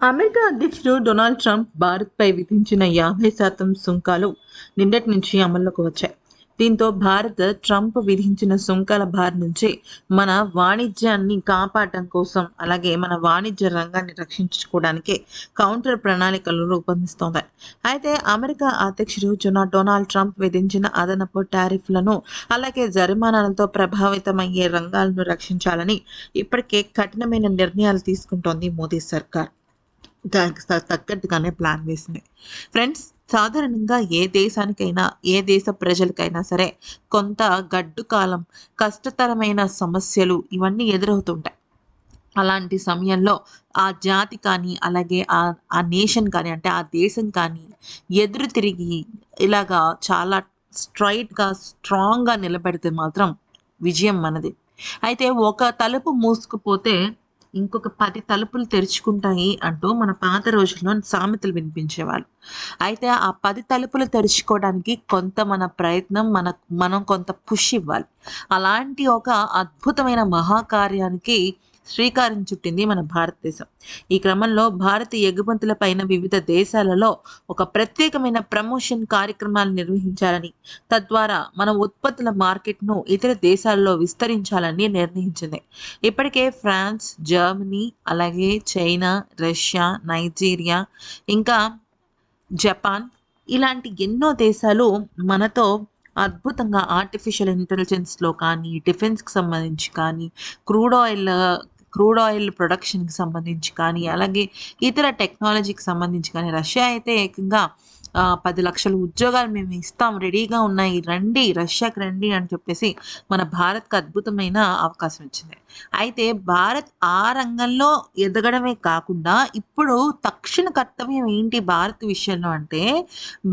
America అధ్యక్షుడు Donald Trump భారత్పై విధించిన యాభై శాతం సుంకాలు నిన్నటి నుంచి అమల్లోకి వచ్చాయి. దీంతో భారత్ ట్రంప్ విధించిన సుంకాల భారి నుంచి మన వాణిజ్యాన్ని కాపాడటం కోసం అలాగే మన వాణిజ్య రంగాన్ని రక్షించుకోవడానికి కౌంటర్ ప్రణాళికలు రూపొందిస్తోంది. అయితే అమెరికా అధ్యక్షుడు జొనా డొనాల్డ్ ట్రంప్ విధించిన అదనపు టారిఫ్లను అలాగే జరిమానాలతో ప్రభావితమయ్యే రంగాలను రక్షించాలని ఇప్పటికే కఠినమైన నిర్ణయాలు తీసుకుంటోంది మోదీ సర్కార్. దానికి తగ్గట్టుగానే ప్లాన్ వేసింది. ఫ్రెండ్స్ సాధారణంగా ఏ దేశానికైనా ఏ దేశ ప్రజలకైనా సరే కొంత గడ్డు కాలం కష్టతరమైన సమస్యలు ఇవన్నీ ఎదురవుతుంటాయి. అలాంటి సమయంలో ఆ జాతి కానీ అలాగే ఆ ఆ నేషన్ కానీ అంటే ఆ దేశం కానీ ఎదురు తిరిగి ఇలాగా చాలా స్ట్రైట్గా స్ట్రాంగ్గా నిలబెడితే మాత్రం విజయం మనది. అయితే ఒక తలుపు మూసుకుపోతే ఇంకొక పది తలుపులు తెరుచుకుంటాయి అంటూ మన పాత రోజుల్లో సామెతలు వినిపించేవాళ్ళు. అయితే ఆ పది తలుపులు తెరుచుకోవడానికి కొంత మన ప్రయత్నం మన మనం కొంత పుష్ ఇవ్వాలి. అలాంటి ఒక అద్భుతమైన మహాకార్యానికి శ్రీకారం చుట్టింది మన భారతదేశం. ఈ క్రమంలో భారత ఎగుమతుల పైన వివిధ దేశాలలో ఒక ప్రత్యేకమైన ప్రమోషన్ కార్యక్రమాలు నిర్వహించాలని తద్వారా మన ఉత్పత్తుల మార్కెట్ను ఇతర దేశాల్లో విస్తరించాలని నిర్ణయించింది. ఇప్పటికే ఫ్రాన్స్ జర్మనీ అలాగే చైనా రష్యా నైజీరియా ఇంకా జపాన్ ఇలాంటి ఎన్నో దేశాలు మనతో అద్భుతంగా ఆర్టిఫిషియల్ ఇంటెలిజెన్స్లో కానీ డిఫెన్స్కి సంబంధించి కానీ క్రూడ్ ఆయిల్ క్రూడ్ ఆయిల్ ప్రొడక్షన్కి సంబంధించి కానీ అలాగే ఇతర టెక్నాలజీకి సంబంధించి కానీ రష్యా అయితే ఏకంగా పది లక్షల ఉద్యోగాలు మేము ఇస్తాం రెడీగా ఉన్నాయి రండి రష్యాకి రండి అని చెప్పేసి మన భారత్కి అద్భుతమైన అవకాశం ఇచ్చింది. అయితే భారత్ ఆ రంగంలో ఎదగడమే కాకుండా ఇప్పుడు తక్షణ కర్తవ్యం ఏంటి భారత్ విషయంలో అంటే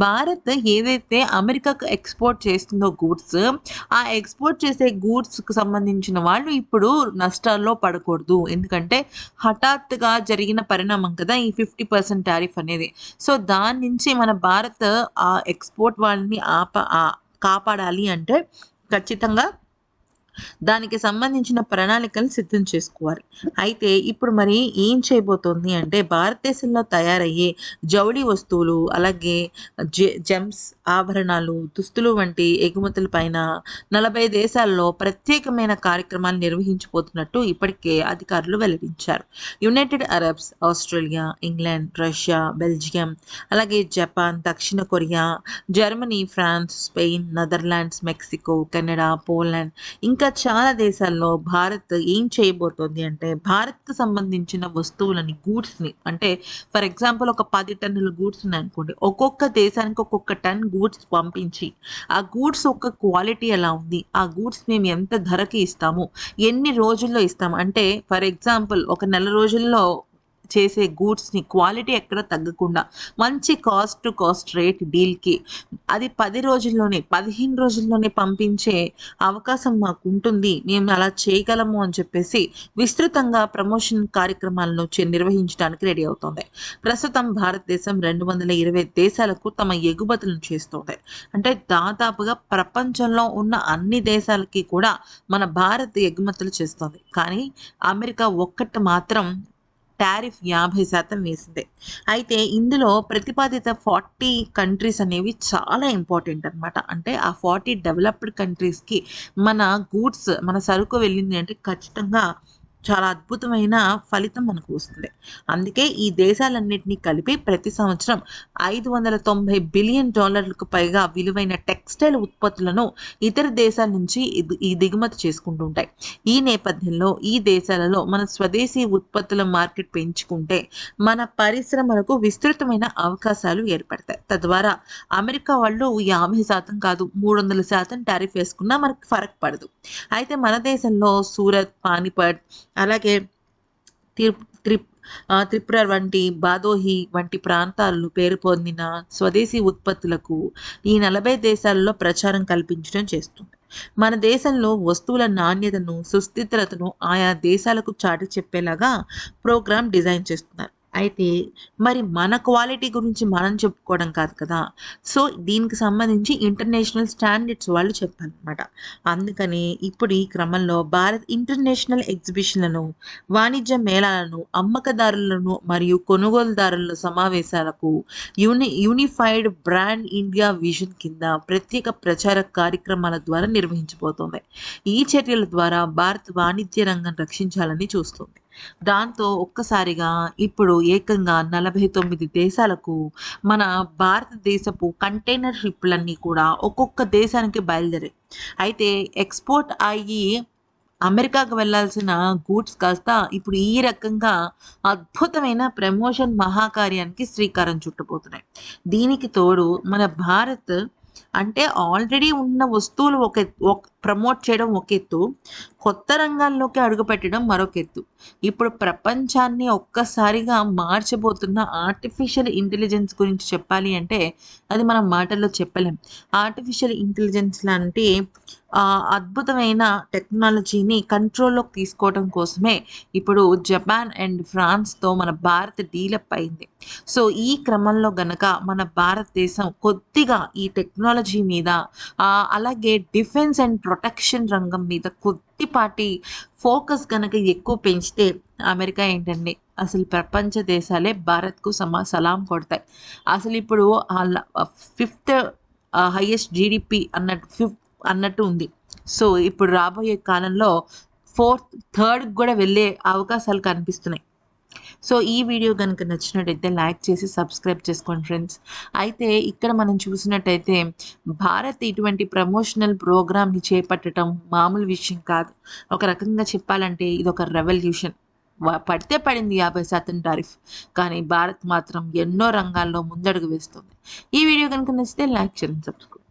భారత్ ఏదైతే అమెరికాకు ఎక్స్పోర్ట్ చేస్తుందో గూడ్స్ ఆ ఎక్స్పోర్ట్ చేసే గూడ్స్కి సంబంధించిన వాళ్ళు ఇప్పుడు నష్టాల్లో పడకూడదు. ఎందుకంటే హఠాత్తుగా జరిగిన పరిణామం కదా ఈ ఫిఫ్టీ పర్సెంట్ టారిఫ్ అనేది. సో దాని నుంచి మన భారత్ ఆ ఎక్స్పోర్ట్ వాళ్ళని ఆప కాపాడాలి అంటే ఖచ్చితంగా దానికి సంబంధించిన ప్రణాళికలు సిద్ధం చేసుకోవాలి. అయితే ఇప్పుడు మరి ఏం చేయబోతోంది అంటే భారతదేశంలో తయారయ్యే జౌళి వస్తువులు అలాగే జె జెమ్స్ ఆభరణాలు దుస్తులు వంటి ఎగుమతుల పైన నలభై దేశాల్లో ప్రత్యేకమైన కార్యక్రమాలు నిర్వహించబోతున్నట్టు ఇప్పటికే అధికారులు వెల్లడించారు. United Arabs Australia England Russia Belgium అలాగే జపాన్ దక్షిణ Korea Germany France Spain Netherlands Mexico Canada Poland ఇంకా చాలా దేశాల్లో భారత్ ఏం చేయబోతోంది అంటే భారత్కు సంబంధించిన వస్తువులని గూడ్స్ని అంటే ఫర్ ఎగ్జాంపుల్ ఒక పది టన్నుల గూడ్స్ ఉన్నాయనుకోండి ఒక్కొక్క దేశానికి ఒక్కొక్క టన్ గూడ్స్ పంపించి ఆ గూడ్స్ యొక్క క్వాలిటీ ఎలా ఉంది ఆ గూడ్స్ మేము ఎంత ధరకి ఇస్తాము ఎన్ని రోజుల్లో ఇస్తాము అంటే ఫర్ ఎగ్జాంపుల్ ఒక నెల రోజుల్లో చేసే గూడ్స్ని క్వాలిటీ ఎక్కడ తగ్గకుండా మంచి కాస్ట్ టు కాస్ట్ రేట్ డీల్కి అది పది రోజుల్లోనే పదిహేను రోజుల్లోనే పంపించే అవకాశం మాకు ఉంటుంది మేము అలా చేయగలము అని చెప్పేసి విస్తృతంగా ప్రమోషన్ కార్యక్రమాలను నిర్వహించడానికి రెడీ అవుతోంది. ప్రస్తుతం భారతదేశం రెండు వందల ఇరవై దేశాలకు తమ ఎగుమతులను చేస్తోంది. అంటే దాదాపుగా ప్రపంచంలో ఉన్న అన్ని దేశాలకి కూడా మన భారత్ ఎగుమతులు చేస్తోంది. కానీ అమెరికా ఒక్కటి మాత్రం టారిఫ్ యాభై శాతం వేసింది. అయితే ఇందులో ప్రతిపాదిత ఫార్టీ కంట్రీస్ అనేవి చాలా ఇంపార్టెంట్ అన్నమాట. అంటే ఆ ఫార్టీ డెవలప్డ్ కంట్రీస్కి మన గూడ్స్ మన సరుకు వెళ్ళింది అంటే ఖచ్చితంగా చాలా అద్భుతమైన ఫలితం మనకు వస్తుంది. అందుకే ఈ దేశాలన్నింటినీ కలిపి ప్రతి సంవత్సరం ఐదు వందల తొంభై బిలియన్ డాలర్లకు పైగా విలువైన టెక్స్టైల్ ఉత్పత్తులను ఇతర దేశాల నుంచి ఈ దిగుమతి చేసుకుంటూ ఉంటాయి. ఈ నేపథ్యంలో ఈ దేశాలలో మన స్వదేశీ ఉత్పత్తుల మార్కెట్ పెంచుకుంటే మన పరిశ్రమలకు విస్తృతమైన అవకాశాలు ఏర్పడతాయి. తద్వారా అమెరికా వాళ్ళు యాభై శాతం కాదు మూడు వందల శాతం టారిఫ్ వేసుకున్నా మనకు ఫరక్ పడదు. అయితే మన దేశంలో సూరత్ పానిపట్ అలాగే త్రి త్రిపుర వంటి బాదోహి వంటి ప్రాంతాల్లో పేరు పొందిన స్వదేశీ ఉత్పత్తులకు ఈ నలభై దేశాలలో ప్రచారం కల్పించడం చేస్తుంది. మన దేశంలో వస్తువుల నాణ్యతను సుస్థిరతను ఆయా దేశాలకు చాటి చెప్పేలాగా ప్రోగ్రామ్ డిజైన్ చేస్తున్నారు. అయితే మరి మన క్వాలిటీ గురించి మనం చెప్పుకోవడం కాదు కదా. సో దీనికి సంబంధించి ఇంటర్నేషనల్ స్టాండర్డ్స్ వాళ్ళు చెప్పారనమాట అందుకని ఇప్పుడు ఈ క్రమంలో భారత్ ఇంటర్నేషనల్ ఎగ్జిబిషన్లను వాణిజ్య మేళాలను అమ్మకదారులను మరియు కొనుగోలుదారుల సమావేశాలకు uni unified brand India vision కింద ప్రత్యేక ప్రచార కార్యక్రమాల ద్వారా నిర్వహించబోతోంది. ఈ చర్యల ద్వారా భారత్ వాణిజ్య రంగం రక్షించాలని చూస్తుంది. దాంతో ఒక్కసారిగా ఇప్పుడు ఏకంగా నలభై తొమ్మిది దేశాలకు మన భారతదేశపు కంటైనర్ షిప్లన్నీ కూడా ఒక్కొక్క దేశానికి బయలుదేరాయి. అయితే ఎక్స్పోర్ట్ అయ్యి అమెరికాకు వెళ్ళాల్సిన గూడ్స్ కాస్త ఇప్పుడు ఈ రకంగా అద్భుతమైన ప్రమోషన్ మహాకార్యానికి శ్రీకారం చుట్టబోతున్నాయి. దీనికి తోడు మన భారత్ అంటే ఆల్రెడీ ఉన్న వస్తువులు ఒక ప్రమోట్ చేయడం ఒక ఎత్తు కొత్త రంగాల్లోకి అడుగుపెట్టడం మరొక ఎత్తు. ఇప్పుడు ప్రపంచాన్ని ఒక్కసారిగా మార్చబోతున్న ఆర్టిఫిషియల్ ఇంటెలిజెన్స్ గురించి చెప్పాలి అంటే అది మనం మాటల్లో చెప్పలేం. ఆర్టిఫిషియల్ ఇంటెలిజెన్స్ లాంటి అద్భుతమైన టెక్నాలజీని కంట్రోల్లోకి తీసుకోవడం కోసమే ఇప్పుడు జపాన్ అండ్ ఫ్రాన్స్తో మన భారత్ డీలప్ అయింది. సో ఈ క్రమంలో గనక మన భారతదేశం కొద్దిగా ఈ టెక్నాలజీ మీద అలాగే డిఫెన్స్ అండ్ ప్రొటెక్షన్ రంగం మీద కొద్దిపాటి ఫోకస్ కనుక ఎక్కువ పెంచితే అమెరికా ఏంటండి? అసలు ప్రపంచ దేశాలే భారత్కు సమా సలాం కొడతాయి. అసలు ఇప్పుడు ఫిఫ్త్ హైయెస్ట్ జీడిపి అన్నట్టు ఫిఫ్త్ అన్నట్టు ఉంది. సో ఇప్పుడు రాబోయే కాలంలో ఫోర్త్ థర్డ్కి కూడా వెళ్ళే అవకాశాలు కనిపిస్తున్నాయి. సో ఈ వీడియో కనుక నచ్చినట్టయితే లైక్ చేసి సబ్స్క్రైబ్ చేసుకోండి ఫ్రెండ్స్. అయితే ఇక్కడ మనం చూసినట్టయితే భారత్ ఇటువంటి ప్రమోషనల్ ప్రోగ్రామ్ని చేపట్టడం మామూలు విషయం కాదు. ఒక రకంగా చెప్పాలంటే ఇది ఒక రెవల్యూషన్ పడితే పడింది యాభై శాతం టారిఫ్. కానీ భారత్ మాత్రం ఎన్నో రంగాల్లో ముందడుగు వేస్తుంది. ఈ వీడియో కనుక నచ్చితే లైక్ చేయండి సబ్స్క్రైబ్